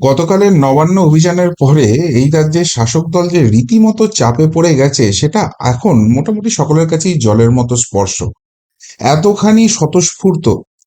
গতকালের নবান্ন অভিযানের পরে এই রাজ্যের শাসক দল যে রীতিমতো চাপে পড়ে গেছে, সেটা এখন মোটামুটি সকলের কাছেই জলের মতো স্পর্শ। এতখানি স্বতঃস্ফূর্ত,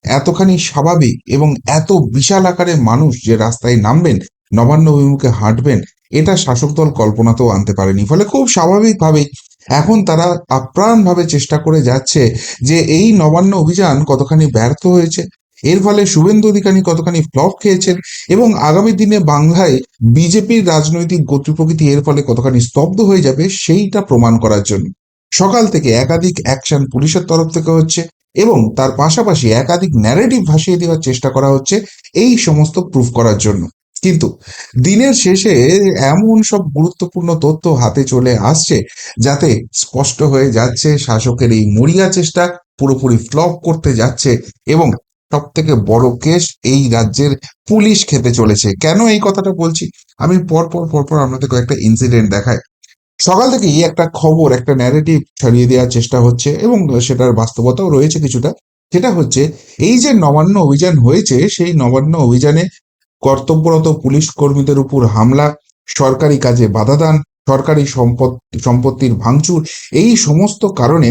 এতখানি স্বাভাবিক এবং এত বিশাল আকারের মানুষ যে রাস্তায় নামবেন, নবান্ন অভিমুখে হাঁটবেন, এটা শাসক দল কল্পনাতেও আনতে পারেনি। ফলে খুব স্বাভাবিকভাবেই এখন তারা আপ্রাণভাবে চেষ্টা করে যাচ্ছে যে এই নবান্ন অভিযান কতখানি ব্যর্থ হয়েছে এর ফলে শুভেন্দু অধিকারী কতখানি ফ্লপ খেয়েছেন এবং আগামী দিনে বাংলায় বিজেপির রাজনৈতিক গতি প্রকৃতি এর ফলে কতখানি স্তব্ধ হয়ে যাবে সেইটা প্রমাণ করার জন্য। সকাল থেকে একাধিক অ্যাকশন পুলিশের তরফ থেকে হচ্ছে এবং তার পাশাপাশি একাধিক ন্যারেটিভ ভাসিয়ে দেওয়ার চেষ্টা করা হচ্ছে এই সমস্ত প্রুফ করার জন্য। কিন্তু দিনের শেষে এমন সব গুরুত্বপূর্ণ তথ্য হাতে চলে আসছে যাতে স্পষ্ট হয়ে যাচ্ছে শাসকের এই মরিয়া চেষ্টা পুরোপুরি ফ্লপ করতে যাচ্ছে এবং সব থেকে বড় কেস এই রাজ্যের পুলিশ খেতে চলেছে। কেন এই কথাটা বলছি? আমি পর পর পর পর আপনাদের কয়েকটা ইনসিডেন্ট দেখাই। সকাল থেকেই একটা খবর, একটা ন্যারেটিভ ছড়িয়ে দেওয়ার চেষ্টা হচ্ছে এবং সেটার বাস্তবতাও রয়েছে কিছুটা। সেটা হচ্ছে, এই যে নবান্ন অভিযান হয়েছে, সেই নবান্ন অভিযানে কর্তব্যরত পুলিশ কর্মীদের উপর হামলা, সরকারি কাজে বাধা দান, সরকারি সম্পত্তি সম্পত্তির ভাঙচুর, এই সমস্ত কারণে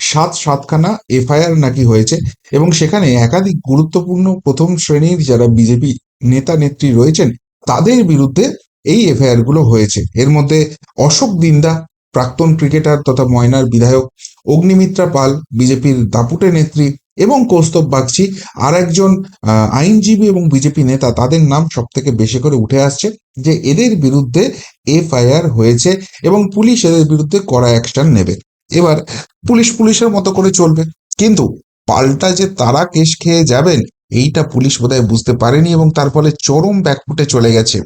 সাত সাতখানা এফআইআর নাকি হয়েছে এবং সেখানে একাধিক গুরুত্বপূর্ণ প্রথম শ্রেণির যারা বিজেপি নেতা, নেত্রী রয়েছেন, তাদের বিরুদ্ধে এই এফআইআরগুলো হয়েছে। এর মধ্যে অশোক দিন্দা, প্রাক্তন ক্রিকেটার তথা ময়নার বিধায়ক, অগ্নিমিত্রা পাল, বিজেপির দাপুটে নেত্রী এবং কৌস্তব বাগচি আর একজন আইনজীবী এবং বিজেপি নেতা, তাদের নাম সব থেকে বেশি করে উঠে আসছে যে এদের বিরুদ্ধে এফআইআর হয়েছে এবং পুলিশ এদের বিরুদ্ধে কড়া অ্যাকশন নেবে। এবার পুলিশ পুলিশের মতো করে চলবে। কিন্তু পাল্টা যে তারা কেস খেয়ে যাবেন, এইটা পুলিশ বোধহয় বুঝতে পারেনি এবং তার ফলে চরম ব্যাকফুটে চলে গেছে।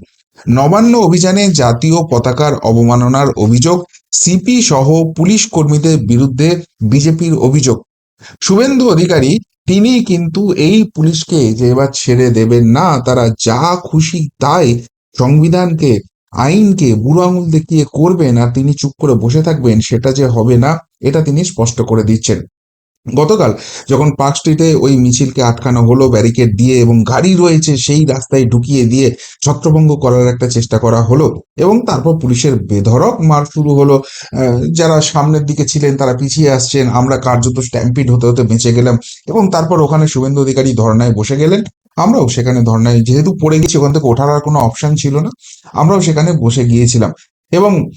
নবান্ন অভিযানে জাতীয় পতাকার অবমাননার অভিযোগ, সিপি সহ পুলিশ কর্মীদের বিরুদ্ধে বিজেপির অভিযোগ। শুভেন্দু অধিকারী, তিনি কিন্তু এই পুলিশকে যে এবার ছেড়ে দেবেন না, তারা যা খুশি তাই সংবিধানকে আইনকে বুড়ো আঙুল দেখিয়ে করবেন আর তিনি চুপ করে বসে থাকবেন, সেটা যে হবে না, এটা তিনি স্পষ্ট করে দিচ্ছেন। গতকাল যখন পার্ক স্ট্রিটে ওই মিছিলকে আটকানো হলো, ব্যারিকেড দিয়ে এবং গাড়ি রয়েছে সেই রাস্তায় ঢুকিয়ে দিয়ে ছত্রভঙ্গ করার একটা চেষ্টা করা হলো এবং তারপর পুলিশের বেধড়ক মার শুরু হলো। যারা সামনের দিকে ছিলেন তারা পিছিয়ে আসছেন, আমরা কার্যত স্ট্যাম্পিড হতে হতে বেঁচে গেলাম এবং তারপর ওখানে শুভেন্দু অধিকারী ধর্নায় বসে গেলেন। আমরাও সেখানে ধর্নায় যেহেতু পড়ে গেছি, ওখান থেকে ওঠার আর কোনো অপশন ছিল না। আমরাও সেখানে বসে গিয়েছিলাম। এবং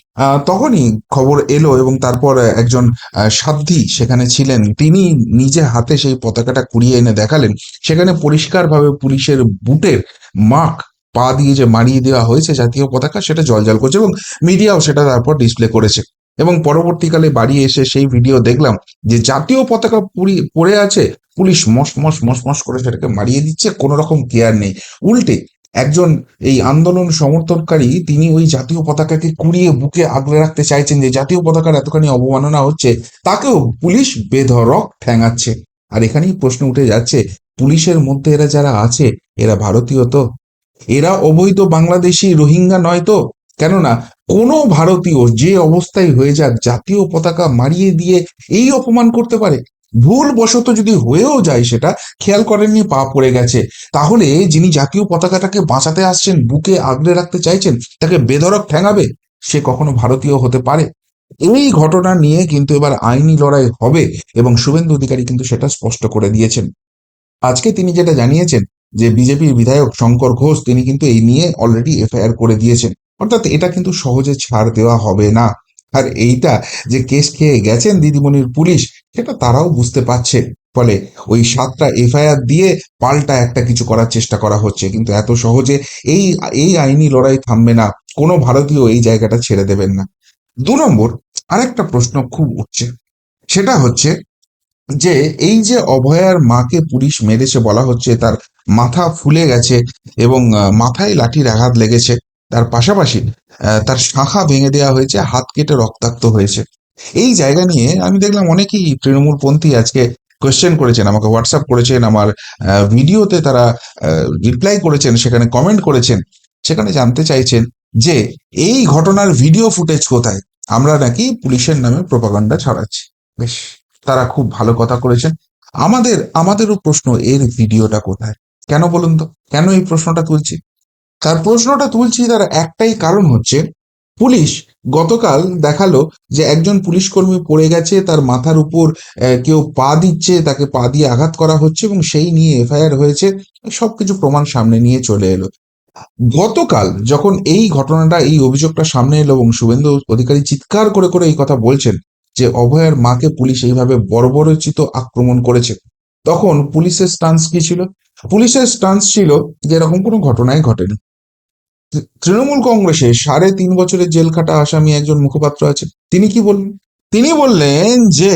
তখনই খবর এলো এবং তারপর একজন সাধ্বী সেখানে ছিলেন। তিনি নিজে হাতে সেই পতাকাটা কুড়িয়ে এনে দেখালেন। সেখানে পরিষ্কারভাবে পুলিশের বুটের মার্ক পা দিয়ে যে মারিয়ে দেওয়া হয়েছে জাতীয় পতাকা, সেটা জলজল করছে এবং মিডিয়াও সেটা তারপর ডিসপ্লে করেছে। এবং পরবর্তীকালে বাড়ি এসে সেই ভিডিও দেখলাম যে জাতীয় পতাকা পড়ে আছে পুলিশ মস মস মস মস করে সেটাকে মারিয়ে দিচ্ছে কোনো রকম কেয়ার নেই। উল্টে একজন এই আন্দোলন সমর্থনকারী, তিনি ওই জাতীয় পতাকাকে কুড়িয়ে বুকে আগলে রাখতে চাইছেন যে জাতীয় পতাকার এতখানি অবমাননা হচ্ছে, তাকেও পুলিশ বেধরক ঠ্যাঙাচ্ছে আর এখানেই প্রশ্ন উঠে যাচ্ছে, পুলিশের মধ্যে এরা যারা আছে, এরা ভারতীয় তো? এরা অবৈধ বাংলাদেশি রোহিঙ্গা নয় তো? কেননা, কোনো ভারতীয় যে অবস্থায় হয়ে যাক, জাতীয় পতাকা মারিয়ে দিয়ে এই অপমান করতে পারে। ভুল বশত যদি হয়েও যায় সেটা, খেয়াল করেননি, পা পড়ে গেছে। তাহলে যিনি জাতীয় পতাকাটাকে বাঁচাতে আসছেন, বুকে আগলে রাখতে চাইছেন, তাকে বেধরক ঠেঙাবে? সে কখনো ভারতীয় হতে পারে? এই ঘটনা নিয়ে কিন্তু এবার আইনি লড়াই হবে এবং শুভেন্দু অধিকারী কিন্তু সেটা স্পষ্ট করে দিয়েছেন। আজকে তিনি যেটা জানিয়েছেন, যে বিজেপির বিধায়ক শঙ্কর ঘোষ, তিনি কিন্তু এই নিয়ে অলরেডি এফআইআর করে দিয়েছেন। অর্থাৎ এটা কিন্তু সহজে ছাড় দেওয়া হবে না। আর এইটা যে কেস খেয়ে গেছেন দিদিমণির পুলিশ সেটা তারাও বুঝতে পারছে। ফলে ওই সাতটা এফআইআর দিয়ে পাল্টা একটা কিছু করার চেষ্টা করা হচ্ছে। কিন্তু এত সহজে এই এই আইনি লড়াই থামবে না। কোনো ভারতীয় এই জায়গাটা ছেড়ে দেবেন না। দু নম্বর, আরেকটা প্রশ্ন খুব উঠছে। সেটা হচ্ছে যে, এই যে অভয়ার মাকে পুলিশ মেরেছে বলা হচ্ছে, তার মাথা ফুলে গেছে এবং মাথায় লাঠির আঘাত লেগেছে। তার পাশাপাশি তার শাখা ভেঙে দেওয়া হয়েছে, হাত কেটে রক্তাক্ত হয়েছে। এই জায়গা নিয়ে আমি দেখলাম অনেকেই তৃণমূলপন্থী আজকে কোয়েশ্চেন করেছেন, আমাকে হোয়াটসঅ্যাপ করেছেন, আমার ভিডিওতে তারা রিপ্লাই করেছেন, সেখানে কমেন্ট করেছেন। সেখানে জানতে চাইছেন যে এই ঘটনার ভিডিও ফুটেজ কোথায়? আমরা নাকি পুলিশের নামে প্রপাগান্ডা ছড়াচ্ছি। বেশ, তারা খুব ভালো কথা করেছেন। আমাদের, আমাদেরও প্রশ্ন, এর ভিডিওটা কোথায়? কেন বলুন তো? কেন এই প্রশ্নটা তুলছি? তার প্রশ্নটা তুলছি তার একটাই কারণ হচ্ছে, পুলিশ গতকাল দেখাল যে একজন পুলিশ কর্মী পড়ে গেছে, তার মাথার উপর কেউ পা দিচ্ছে, তাকে পা দিয়ে আঘাত করা হচ্ছে এবং সেই নিয়ে এফআইআর হয়েছে। সবকিছু প্রমাণ সামনে নিয়ে চলে এলো। গতকাল যখন এই ঘটনাটা, এই অভিযোগটা সামনে এলো এবং শুভেন্দু অধিকারী চিৎকার করে করে এই কথা বলছেন যে অভয়ের মাকে পুলিশ এইভাবে বর্বরচিত আক্রমণ করেছে, তখন পুলিশের স্টান্স কি ছিল? পুলিশের স্টান্স ছিল যে এরকম কোনো ঘটনাই ঘটেনি। তৃণমূল কংগ্রেসে সাড়ে তিন বছরের জেল খাটা আসামি একজন মুখপাত্র আছে তিনি কি বললেন? তিনি বললেন যে,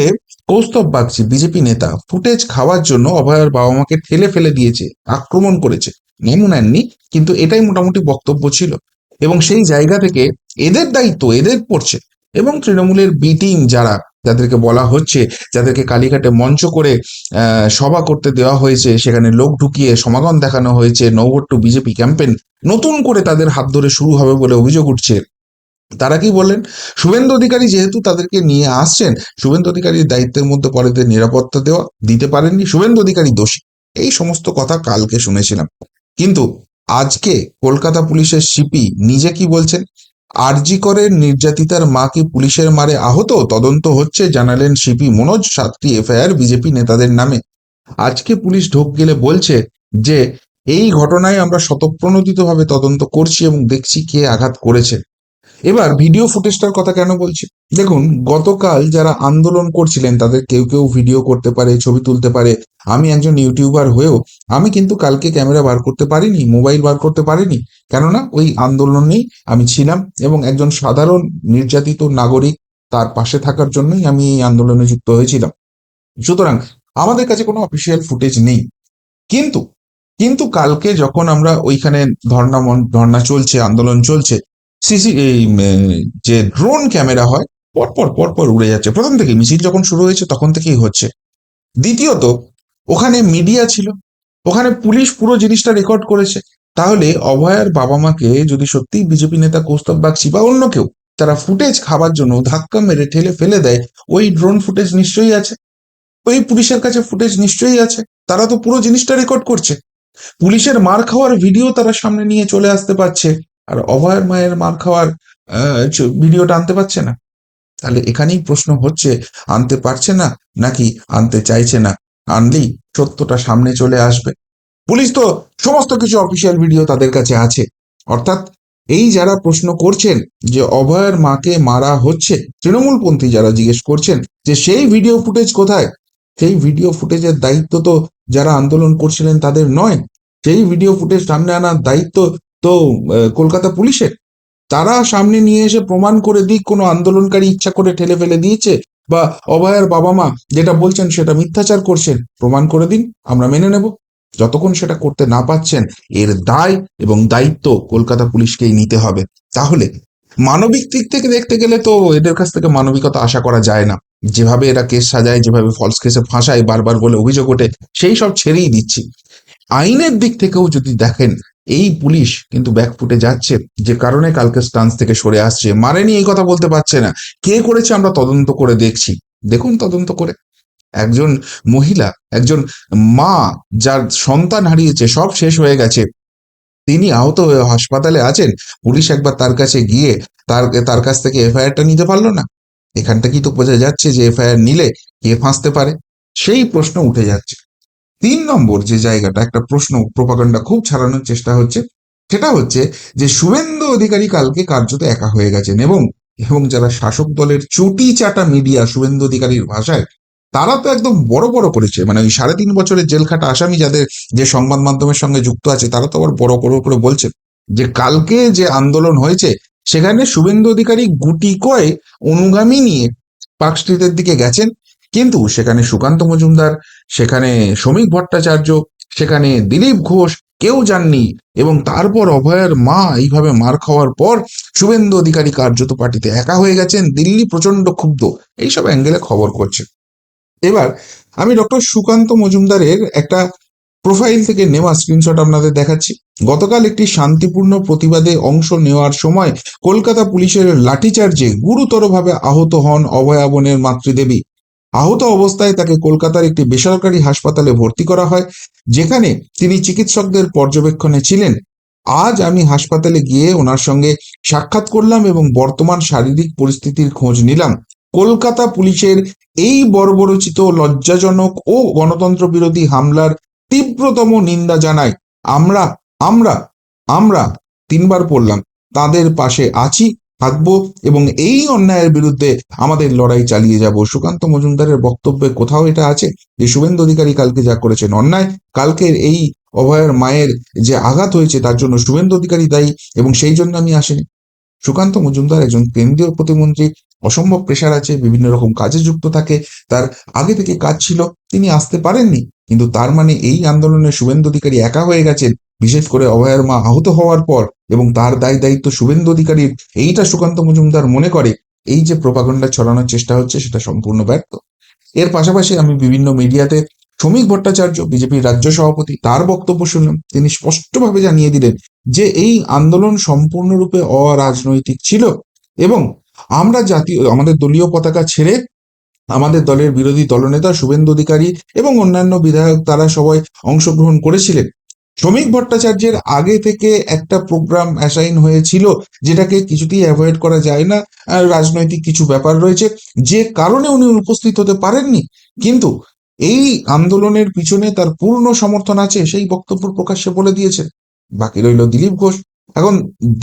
কৌস্তব বাগচি, বিজেপি নেতা, ফুটেজ খাওয়ার জন্য অভয়ের বাবা মাকে ঠেলে ফেলে দিয়েছে, আক্রমণ করেছে। নামও নেননি, কিন্তু এটাই মোটামুটি বক্তব্য ছিল। এবং সেই জায়গা থেকে এদের দায়িত্ব এদের পড়ছে। এবং তৃণমূলের বি টিম যারা, যাদেরকে বলা হচ্ছে, যাদেরকে কালীঘাটে মঞ্চ করে সভা করতে দেওয়া হয়েছে, সেখানে লোক ঢুকিয়ে সমাগম দেখানো হয়েছে নৌভোট টু বিজেপি ক্যাম্পেন নতুন করে তাদের হাত ধরে শুরু হবে বলে অভিযোগ উঠছে। তারা কি বললেন? শুভেন্দু অধিকারী যেহেতু তাদেরকে নিয়ে আসছেন, শুভেন্দু অধিকারীর দায়িত্বের মধ্যে পরে নিরাপত্তা দেওয়া দিতে পারেননি, শুভেন্দু অধিকারী দোষী। এই সমস্ত কথা কালকে শুনেছিলাম। কিন্তু আজকে কলকাতা পুলিশের সিপি নিজে কি বলছেন? আরজি করে নির্যাতিতার মা কি পুলিশের মারে আহত? তদন্ত হচ্ছে, জানালেন সিপি মনোজ, সাতটি এফআইআর, বিজেপি নেতাদের নামে। আজকে পুলিশ ঢোক গেলে বলছে যে এই ঘটনায় আমরা স্বতঃপ্রণোদিতভাবে তদন্ত করছি এবং দেখছি কে আঘাত করেছে। এবার ভিডিও ফুটেজটার কথা কেন বলছি? দেখুন, গতকাল যারা আন্দোলন করছিলেন, তাদের কেউ কেউ ভিডিও করতে পারে, ছবি তুলতে পারে। আমি একজন ইউটিউবার হয়েও আমি কিন্তু কালকে ক্যামেরা বার করতে পারিনি, মোবাইল বার করতে পারিনি। কেননা ওই আন্দোলনেই আমি ছিলাম এবং একজন সাধারণ নির্যাতিত নাগরিক তার পাশে থাকার জন্যই আমি এই আন্দোলনে যুক্ত হয়েছিলাম। সুতরাং আমাদের কাছে কোনো অফিসিয়াল ফুটেজ নেই। কিন্তু কিন্তু কালকে যখন আমরা ওইখানে ধর্ণা ধর্ণা চলছে, আন্দোলন চলছে, সিসি, এই যে ড্রোন ক্যামেরা হয়, পরপর পরপর উড়ে যাচ্ছে। প্রথম থেকে মিছিল যখন শুরু হয়েছে, তখন থেকেই হচ্ছে। দ্বিতীয়ত, ওখানে মিডিয়া ছিল। ওখানে পুলিশ পুরো জিনিসটা রেকর্ড করেছে। তাহলে অভয়ার বাবা মাকে যদি সত্যি বিজেপি নেতা কৌস্তব বাগচি বা অন্য কেউ, তারা ফুটেজ খাবার জন্য ধাক্কা মেরে ঠেলে ফেলে দেয়, ওই ড্রোন ফুটেজ নিশ্চয়ই আছে। ওই পুলিশের কাছে ফুটেজ নিশ্চয়ই আছে। তারা তো পুরো জিনিসটা রেকর্ড করছে। পুলিশের মার খাওয়ার ভিডিও তারা সামনে নিয়ে চলে আসতে পারছে। আর অভয়ের মায়ের মার খাওয়ার ভিডিওটা আনতে পারছে না। তাহলে এখানেই প্রশ্ন হচ্ছে, আনতে পারছে না নাকি আনতে চাইছে না? আনলেই সত্যটা সামনে চলে আসবে। পুলিশ তো সমস্ত কিছু অফিসিয়াল ভিডিও তাদের কাছে আছে। অর্থাৎ এই যারা প্রশ্ন করছেন যে অভয়ের মাকে মারা হচ্ছে তৃণমূলপন্থী যারা জিজ্ঞেস করছেন যে সেই ভিডিও ফুটেজ কোথায়? সেই ভিডিও ফুটেজের দায়িত্ব তো যারা আন্দোলন করছিলেন তাদের নয় সেই ভিডিও ফুটেজ সামনে আনার দায়িত্ব তো কলকাতা পুলিশের। তারা সামনে নিয়ে এসে প্রমাণ করে দিক, কোনো আন্দোলনকারী ইচ্ছা করে ঠেলে ফেলে দিয়েছে বা অভয়ের বাবা মা যেটা বলছেন সেটা মিথ্যাচার করছেন, প্রমাণ করে দিন, আমরা মেনে নেব। যতক্ষণ সেটা করতে না পাচ্ছেন এর দায় এবং দায়িত্ব কলকাতা পুলিশকেই নিতে হবে। তাহলে মানবিক দিক থেকে দেখতে গেলে তো এদের কাছ থেকে মানবিকতা আশা করা যায় না। যেভাবে এরা কেস সাজায়, যেভাবে ফলস কেসে ফাঁসায় বারবার বলে অভিযোগ ওঠে, সেই সব ছেড়েই দিচ্ছি। আইনের দিক থেকেও যদি দেখেন, এই পুলিশ কিন্তু ব্যাকফুটে যাচ্ছে। যে কারণে কালকে স্টান্স থেকে সরে আসছে। মারেনি, এই কথা বলতে পারছে না। কে করেছে আমরা তদন্ত করে দেখছি। দেখুন তদন্ত করে। একজন মহিলা, একজন মা যার সন্তান হারিয়েছে, সব শেষ হয়ে গেছে। তিনি আহত হয়ে হাসপাতালে আছেন। পুলিশ একবার তার কাছে গিয়ে তার তার কাছ থেকে এফআইআরটা নিতে পারল না। এখান থেকেই তো বোঝা যাচ্ছে যে এফআইআর নিলে কে ফাঁসতে পারে। সেই প্রশ্ন উঠে যাচ্ছে। তিন নম্বর যে জায়গাটা, একটা প্রশ্ন প্রপাগান্ডা খুব ছাড়ানোর চেষ্টা হচ্ছে, সেটা হচ্ছে যে শুভেন্দু অধিকারী কালকে কার্যত একা হয়ে গেছেন এবং এবং যারা শাসক দলের চটি চাটা মিডিয়া শুভেন্দু অধিকারীর ভাষায়, তারা তো একদম বড় বড় করেছে। মানে ওই সাড়ে তিন বছরের জেল খাটা আসামি যাদের যে সংবাদ মাধ্যমের সঙ্গে যুক্ত আছে, তারা তো আবার বড় করে করে বলছেন যে কালকে যে আন্দোলন হয়েছে, সেখানে শুভেন্দু অধিকারী গুটি কয়ে অনুগামী নিয়ে পার্ক স্ট্রিটের দিকে গেছেন কিন্তু সেখানে সুকান্ত মজুমদার, সেখানে শ্রমিক ভট্টাচার্য, সেখানে দিলীপ ঘোষ কেউ যাননি এবং তারপর অভয়ের মা এইভাবে মার খাওয়ার পর শুভেন্দু অধিকারী কার্যত পার্টিতে একা হয়ে গেছেন, দিল্লি প্রচণ্ড ক্ষুব্ধ। এইসব অ্যাঙ্গেলে খবর করছে। এবার আমি ডক্টর সুকান্ত মজুমদারের একটা প্রোফাইল থেকে নেওয়া স্ক্রিনশট আপনাদের দেখাচ্ছি। গতকাল একটি শান্তিপূর্ণ প্রতিবাদে অংশ নেওয়ার সময় কলকাতা পুলিশের লাঠিচার্জে গুরুতরভাবে আহত হন অভয়াবনের মাতৃদেবী। আহত অবস্থায় তাকে কলকাতার একটি বেসরকারি হাসপাতালে ভর্তি করা হয়, যেখানে তিনি চিকিৎসকদের পর্যবেক্ষণে ছিলেন। আজ আমি হাসপাতালে গিয়ে ওনার সঙ্গে সাক্ষাৎ করলাম এবং বর্তমান শারীরিক পরিস্থিতির খোঁজ নিলাম। কলকাতা পুলিশের এই বর্বরচিত, লজ্জাজনক ও গণতন্ত্র বিরোধী হামলার তীব্রতম নিন্দা জানাই আমরা আমরা আমরা তিনবার পড়লাম, তাদের পাশে আছি থাকব এবং এই অন্যায়ের বিরুদ্ধে আমাদের লড়াই চালিয়ে যাব। সুকান্ত মজুমদারের বক্তব্যে কোথাও এটা আছে? যে শুভেন্দু অধিকারী কালকে যা করেছেন অন্যায়, কালকের এই অভয়ের মায়ের যে আঘাত হয়েছে তার জন্য শুভেন্দু অধিকারী দায়ী এবং সেই জন্য আমি আসিনি। সুকান্ত মজুমদার একজন কেন্দ্রীয় প্রতিমন্ত্রী, অসম্ভব প্রেশার আছে, বিভিন্ন রকম কাজে যুক্ত থাকে, তার আগে থেকে কাজ ছিল, তিনি আসতে পারেননি, কিন্তু তার মানে এই আন্দোলনে শুভেন্দু অধিকারী একা হয়ে গেছেন, বিশেষ করে অভয়ের মা আহত হওয়ার পর। এবং তার দায় দায়িত্ব শুভেন্দু অধিকারীর এইটা সুকান্ত মজুমদার মনে করে, এই যে প্রপাগন্ডা ছড়ানোর চেষ্টা হচ্ছে, সেটা সম্পূর্ণ ব্যর্থ। এর পাশাপাশি আমি বিভিন্ন মিডিয়াতে শ্রমিক ভট্টাচার্য, বিজেপির রাজ্য সভাপতি, তার বক্তব্য শুনলাম। তিনি স্পষ্টভাবে জানিয়ে দিলেন যে, এই আন্দোলন সম্পূর্ণরূপে অরাজনৈতিক ছিল এবং আমরা জাতীয়, আমাদের দলীয় পতাকা ছেড়ে আমাদের দলের বিরোধী দলনেতা শুভেন্দু অধিকারী এবং অন্যান্য বিধায়ক, তারা সবাই অংশগ্রহণ করেছিলেন। শ্রমিক ভট্টাচার্যের আগে থেকে একটা প্রোগ্রাম অ্যাসাইন হয়েছিল, যেটাকে কিছুতেই অ্যাভয়েড করা যায় না রাজনৈতিক কিছু ব্যাপার রয়েছে, যে কারণে উনি উপস্থিত হতে পারেননি। কিন্তু এই আন্দোলনের পিছনে তার পূর্ণ সমর্থন আছে, সেই বক্তব্য প্রকাশ্যে বলে দিয়েছেন বাকি রইল দিলীপ ঘোষ। এখন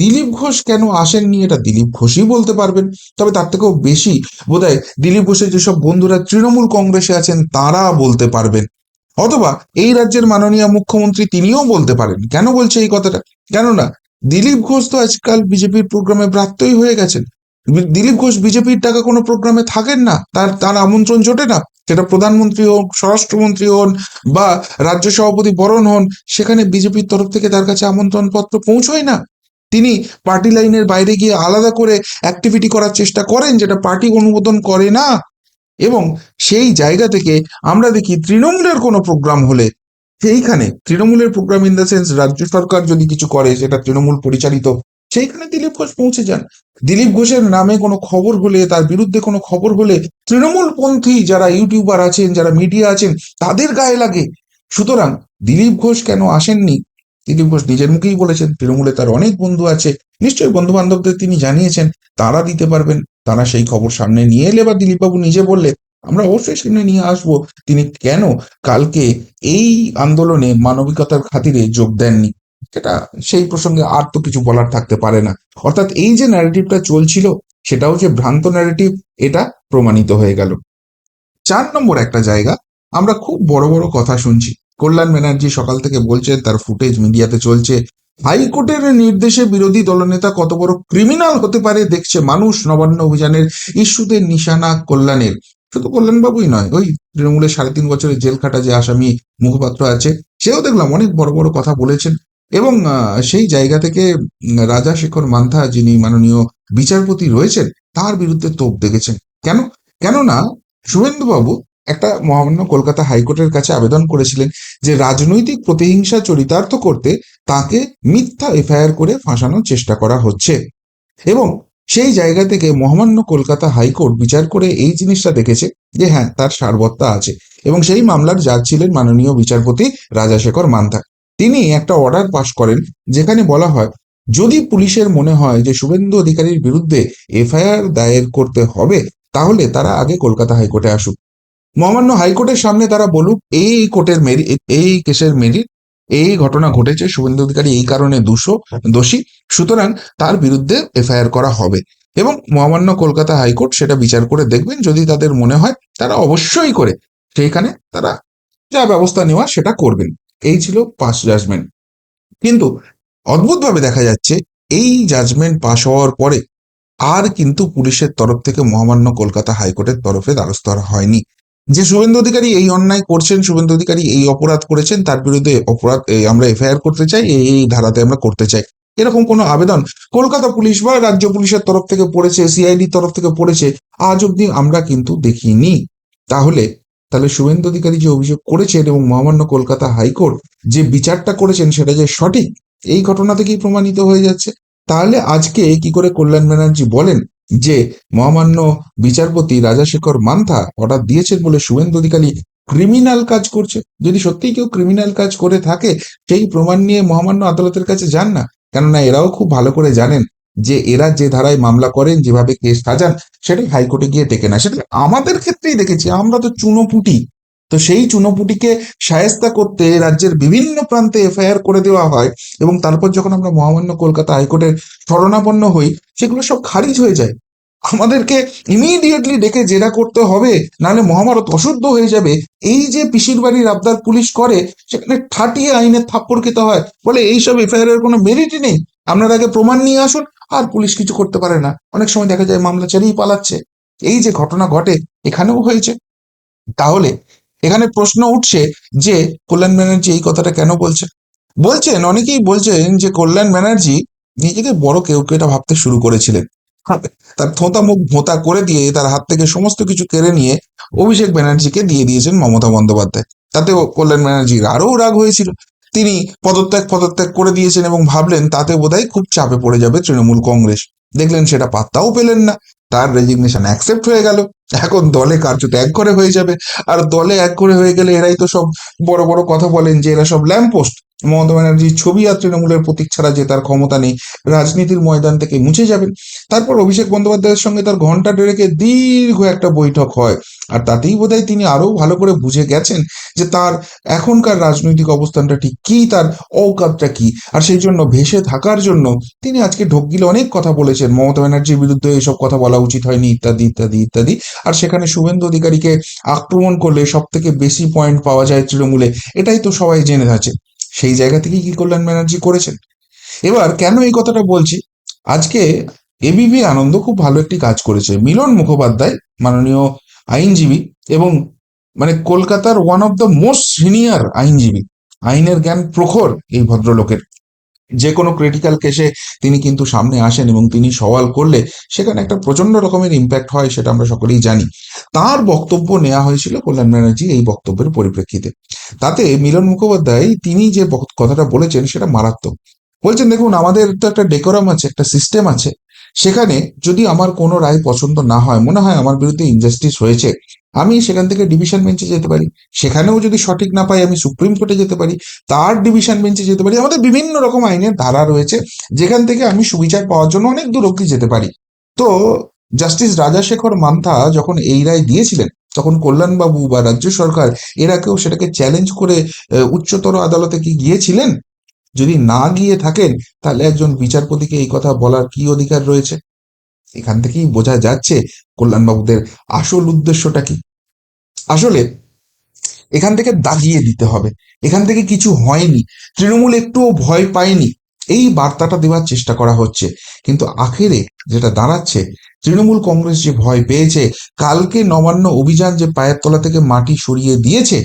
দিলীপ ঘোষ কেন আসেননি, এটা দিলীপ ঘোষই বলতে পারবেন, তবে তার থেকেও বেশি বোধহয় দিলীপ ঘোষের যেসব বন্ধুরা তৃণমূল কংগ্রেসে আছেন, তারা বলতে পারবেন। অথবা এই রাজ্যের মাননীয় মুখ্যমন্ত্রী তিনিও বলতে পারেন। কেন বলছে এই কথাটা? কেননা, দিলীপ ঘোষ তো আজকাল বিজেপির প্রোগ্রামে প্রাপ্তই হয়ে গেছেন। দিলীপ ঘোষ বিজেপির টাকা কোনো প্রোগ্রামে থাকেন না। তার তার আমন্ত্রণ জোটে না। সেটা প্রধানমন্ত্রী হোক, স্বরাষ্ট্রমন্ত্রী হন, বা রাজ্য সভাপতি বরণ হন, সেখানে বিজেপির তরফ থেকে তার কাছে আমন্ত্রণ পত্র পৌঁছয় না। তিনি পার্টি লাইনের বাইরে গিয়ে আলাদা করে অ্যাক্টিভিটি করার চেষ্টা করেন, যেটা পার্টি অনুমোদন করে না। এবং সেই জায়গা থেকে আমরা দেখি তৃণমূলের কোনো প্রোগ্রাম হলে সেইখানে, তৃণমূলের প্রোগ্রাম ইন দ্য সেন্স রাজ্য সরকার যদি কিছু করে, সেটা তৃণমূল পরিচালিত, সেইখানে দিলীপ ঘোষ পৌঁছে যান। দিলীপ ঘোষের নামে কোনো খবর হলে, তার বিরুদ্ধে কোনো খবর হলে তৃণমূলপন্থী যারা ইউটিউবার আছেন, যারা মিডিয়া আছেন, তাদের গায়ে লাগে। সুতরাং দিলীপ ঘোষ কেন আসেননি? দিলীপ ঘোষ নিজের মুখেই বলেছেন, তৃণমূলে তার অনেক বন্ধু আছে, নিশ্চয়ই বন্ধু বান্ধবদের তিনি জানিয়েছেন, তারা দিতে পারবেন, তারা সেই খবর সামনে নিয়ে এলে বা দিলীপবাবু নিজে বললে, আমরা অবশ্যই সামনে নিয়ে আসব, তিনি কেন কালকে এই আন্দোলনে মানবিকতার খাতিরে যোগ দেননি? সেটা, সেই প্রসঙ্গে আর তো কিছু বলার থাকতে পারে না। অর্থাৎ এই যে ন্যারেটিভটা চলছিল, সেটাও যে ভ্রান্ত ন্যারেটিভ এটা প্রমাণিত হয়ে গেল। চার নম্বর একটা জায়গা, আমরা খুব বড় বড় কথা শুনছি। কল্যাণ ব্যানার্জি সকাল থেকে বলছেন, তার ফুটেজ মিডিয়াতে চলছে। হাইকোর্টের নির্দেশে বিরোধী দলনেতা কত বড় ক্রিমিনাল হতে পারে দেখছে মানুষ নবান্ন অভিযানের ইস্যুতে নিশানা কল্যাণের। শুধু কল্যাণবাবুই নয়, ওই তৃণমূলের সাড়ে তিন বছরের জেল খাটা যে আসামি মুখপাত্র আছে, সেও দেখলাম অনেক বড় বড় কথা বলেছেন। এবং সেই জায়গা থেকে রাজা শেখর মান্থা যিনি মাননীয় বিচারপতি রয়েছেন, তার বিরুদ্ধে তোপ দেখেছেন। কেন? কেননা, শুভেন্দুবাবু একটা মহামান্য কলকাতা হাইকোর্টের কাছে আবেদন করেছিলেন যে রাজনৈতিক প্রতিহিংসা চরিতার্থ করতে তাকে মিথ্যা এফআইআর করে ফাঁসানোর চেষ্টা করা হচ্ছে। এবং সেই জায়গা থেকে মহামান্য কলকাতা হাইকোর্ট বিচার করে এই জিনিসটা দেখেছে যে হ্যাঁ তার সারবত্তা আছে। এবং সেই মামলার জাজ ছিলেন মাননীয় বিচারপতি রাজাশেখর মান্থা। তিনি একটা অর্ডার পাশ করেন যেখানে বলা হয়, যদি পুলিশের মনে হয় যে শুভেন্দু অধিকারীর বিরুদ্ধে এফআইআর দায়ের করতে হবে, তাহলে তারা আগে কলকাতা হাইকোর্টে আসুক। মহামান্য হাইকোর্টের সামনে তারা বলুক, এই কোর্টের মেরি, এই কেসের মেরিট, এই ঘটনা ঘটেছে, শুভেন্দু অধিকারী এই কারণে দুশো দোষী, সুতরাং তার বিরুদ্ধে এফআইআর করা হবে। এবং মহামান্য কলকাতা হাইকোর্ট সেটা বিচার করে দেখবেন, যদি তাদের মনে হয়, তারা অবশ্যই করে। সেইখানে তারা যা ব্যবস্থা নেওয়া সেটা করবেন। এই ছিল পাস জাজমেন্ট কিন্তু অদ্ভুতভাবে দেখা যাচ্ছে, এই জাজমেন্ট পাশ হওয়ার পরে আর কিন্তু পুলিশের তরফ থেকে মহামান্য কলকাতা হাইকোর্টের তরফে দ্বারস্থ হয়নি। যে শুভেন্দু অধিকারী এই অন্যায় করছেন, শুভেন্দু অধিকারী এই অপরাধ করেছেন, তার বিরুদ্ধে অপরাধ আমরা এফআইআর করতে চাই, এই এই ধারাতে আমরা করতে চাই। এরকম কোনো আবেদন? কলকাতা পুলিশ বা রাজ্য পুলিশের তরফ থেকে পড়েছে সিআইডির তরফ থেকে পড়েছে, আজ অব্দি আমরা কিন্তু দেখিনি। তাহলে তাহলে শুভেন্দু অধিকারী যে অভিযোগ করেছেন এবং মহামান্য কলকাতা হাইকোর্ট যে বিচারটা করেছেন সেটা যে সঠিক, এই ঘটনা থেকেই প্রমাণিত হয়ে যাচ্ছে? তাহলে আজকে কি করে কল্যাণ ব্যানার্জি বলেন যে মহামান্য বিচারপতি রাজাশেখর মান্থা অর্ডার দিয়েছেন বলে শুভেন্দু অধিকারী ক্রিমিনাল কাজ করছে। যদি সত্যিই কেউ ক্রিমিনাল কাজ করে থাকে, সেই প্রমাণ নিয়ে মহামান্য আদালতের কাছে যান না। কেননা এরাও খুব ভালো করে জানেন যে এরা যে ধারায় মামলা করেন, যেভাবে কেস সাজান, সেটাই হাইকোর্টে গিয়ে টেকে না সেটা আমাদের ক্ষেত্রেই দেখেছি। আমরা তো চুনোপুটি। তো সেই চুনোপুটিকে সায়স্তা করতে রাজ্যের বিভিন্ন প্রান্তে এফআইআর করে দেওয়া হয় এবং তারপর যখন আমরা মহামান্য কলকাতা হাইকোর্টের শরণাপন্ন হই, সেগুলো সব খারিজ হয়ে যায়। আমাদেরকে ইমিডিয়েটলি ডেকে জেরা করতে হবে, নাহলে মহাভারত অশুদ্ধ হয়ে যাবে। এই যে পিসির বাড়ির আবদার পুলিশ করে, সেখানে ঠাটিয়ে আইনের থাপ্পড় খেতে হয়। বলে এইসব এফআইআর এর কোনো মেরিটই নেই। আপনার আগে প্রমাণ নিয়ে আসুন, আর পুলিশ কিছু করতে পারে না। অনেক সময় দেখা যায় মামলা চালিয়ে পালাচ্ছে। এই যে ঘটনা ঘটে, এখানেও হয়েছে। তাহলে এখানে প্রশ্ন উঠছে যে কল্যাণ ব্যানার্জি এই কথাটা কেন বলছেন বলছেন অনেকেই বলছেন যে কল্যাণ ব্যানার্জি নিজেকে বড় কেউ এটা ভাবতে শুরু করেছিলেন। তার থোঁতা মুখ ভোঁতা করে দিয়ে তার হাত থেকে সমস্ত কিছু কেড়ে নিয়ে অভিষেক ব্যানার্জিকে দিয়ে দিয়েছেন মমতা বন্দ্যোপাধ্যায়। তাতেও কল্যাণ ব্যানার্জির আরও রাগ হয়েছিল। তিনি পদত্যাগ পদত্যাগ করে দিয়েছেন এবং ভাবলেন তাতে বোধহয় খুব চাপে পড়ে যাবে তৃণমূল কংগ্রেস। দেখলেন সেটা পাত্তাও পেলেন না। তার রেজিগনেশন অ্যাকসেপ্ট হয়ে গেল। এখন দলে কার্যত এক করে হয়ে যাবে। আর দলে এক করে হয়ে গেলে এরাই তো সব বড় বড় কথা বলেন যে এরা সব ল্যাম্পপোস্ট মমতা ব্যানার্জির ছবি আর তৃণমূলের প্রতীক ছাড়া যে তার ক্ষমতা নেই, রাজনীতির ময়দান থেকে মুছে যাবেন। তারপর অভিষেক বন্দ্যোপাধ্যায়ের সঙ্গে তার ঘণ্টা ডেরেকে দীর্ঘ একটা বৈঠক হয়। আর তাতেই বোধহয় তিনি আরও ভালো করে বুঝে গেছেন যে তার এখনকার রাজনৈতিক অবস্থানটা ঠিক কি, তার অকাতটা কি। আর সেই জন্য ভেসে থাকার জন্য তিনি আজকে ঢোক গিলে অনেক কথা বলেছেন। মমতা ব্যানার্জির বিরুদ্ধে এসব কথা বলা উচিত হয়নি, ইত্যাদি ইত্যাদি ইত্যাদি। আর সেখানে শুভেন্দু অধিকারীকে আক্রমণ করলে সব থেকে বেশি পয়েন্ট পাওয়া যায় তৃণমূলে, এটাই তো সবাই জেনে আছে সেই জায়গা থেকেই কি কল্যাণ ব্যানার্জি করেছেন? এবার কেন এই কথাটা বলছি? আজকে এবিপি আনন্দ খুব ভালো একটি কাজ করেছে। মিলন মুখোপাধ্যায়, মাননীয় আইনজীবী এবং মানে কলকাতার one of the most senior আইনজীবী। আইনের জ্ঞান প্রখর এই ভদ্রলোকের। যে কোনো ক্রিটিক্যাল কেসে তিনি কিন্তু সামনে আসেন এবং তিনি সওয়াল করলে সেখানে একটা প্রচণ্ড রকমের ইম্প্যাক্ট হয়, সেটা আমরা সকলেই জানি। তার বক্তব্য নেওয়া হয়েছিল কল্যাণ ব্যানার্জি এই বক্তব্যের পরিপ্রেক্ষিতে। তাতে মিলন মুখোপাধ্যায় তিনি যে কথাটা বলেছেন সেটা মারাত্মক। বলছেন, দেখুন, আমাদের তো একটা ডেকোরাম আছে, একটা সিস্টেম আছে। সেখানে যদি আমার কোনো রায় পছন্দ না হয়, মনে হয় আমার বিরুদ্ধে ইনজাস্টিস হয়েছে, আমি সেখান থেকে ডিভিশন বেঞ্চে যেতে পারি। সেখানেও যদি সঠিক না পাই, আমি সুপ্রিম কোর্টে যেতে পারি, তার ডিভিশন বেঞ্চে যেতে পারি, আমাদের বিভিন্ন রকম আইনের ধারা রয়েছে, যেখান থেকে আমি সুবিচার পাওয়ার জন্য অনেক দূর অব্দি যেতে পারি। তো জাস্টিস রাজাশেখর মান্থা যখন এই রায় দিয়েছিলেন, তখন কল্যাণবাবু বা রাজ্য সরকার এরা কেউ সেটাকে চ্যালেঞ্জ করে উচ্চতর আদালতে কি গিয়েছিলেন? যদি না গিয়ে থাকেন, তাহলে একজন বিচারপতিকে এই কথা বলার কি অধিকার রয়েছে? এখান থেকেই বোঝা যাচ্ছে কল্যাণবাবুদের আসল উদ্দেশ্যটা কি। আসলে এখান থেকে দাগিয়ে দিতে হবে। এখান থেকে কিছু হয়নি। তৃণমূল একটুও ভয় পায়নি। এই বার্তাটা দেওয়ার চেষ্টা করা হচ্ছে। কিন্তু আখেরে যেটা দাঁড়াচ্ছে, তৃণমূল কংগ্রেস যে ভয় পেয়েছে, কালকে নবান্ন অভিযান যে পায়ের তলা থেকে মাটি সরিয়ে দিয়েছে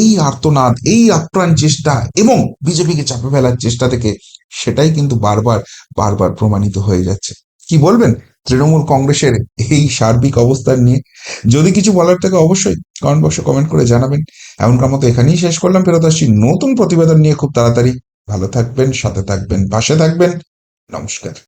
এই আর্তনাদ, এই আপ্রাণ চেষ্টা এবং বিজেপিকে চাপে ফেলার চেষ্টা থেকে সেটাই কিন্তু বারবার বারবার প্রমাণিত হয়ে যাচ্ছে। কি বলবেন? তৃণমূল কংগ্রেসের এই সার্বিক অবস্থান নিয়ে। যদি কিছু বলার থাকে অবশ্যই কমেন্ট বক্সে কমেন্ট করে জানাবেন। এমনকার মতো এখানেই শেষ করলাম। ফেরত আসছি নতুন প্রতিবেদন নিয়ে খুব তাড়াতাড়ি। ভালো থাকবেন, সাথে থাকবেন, পাশে থাকবেন। নমস্কার।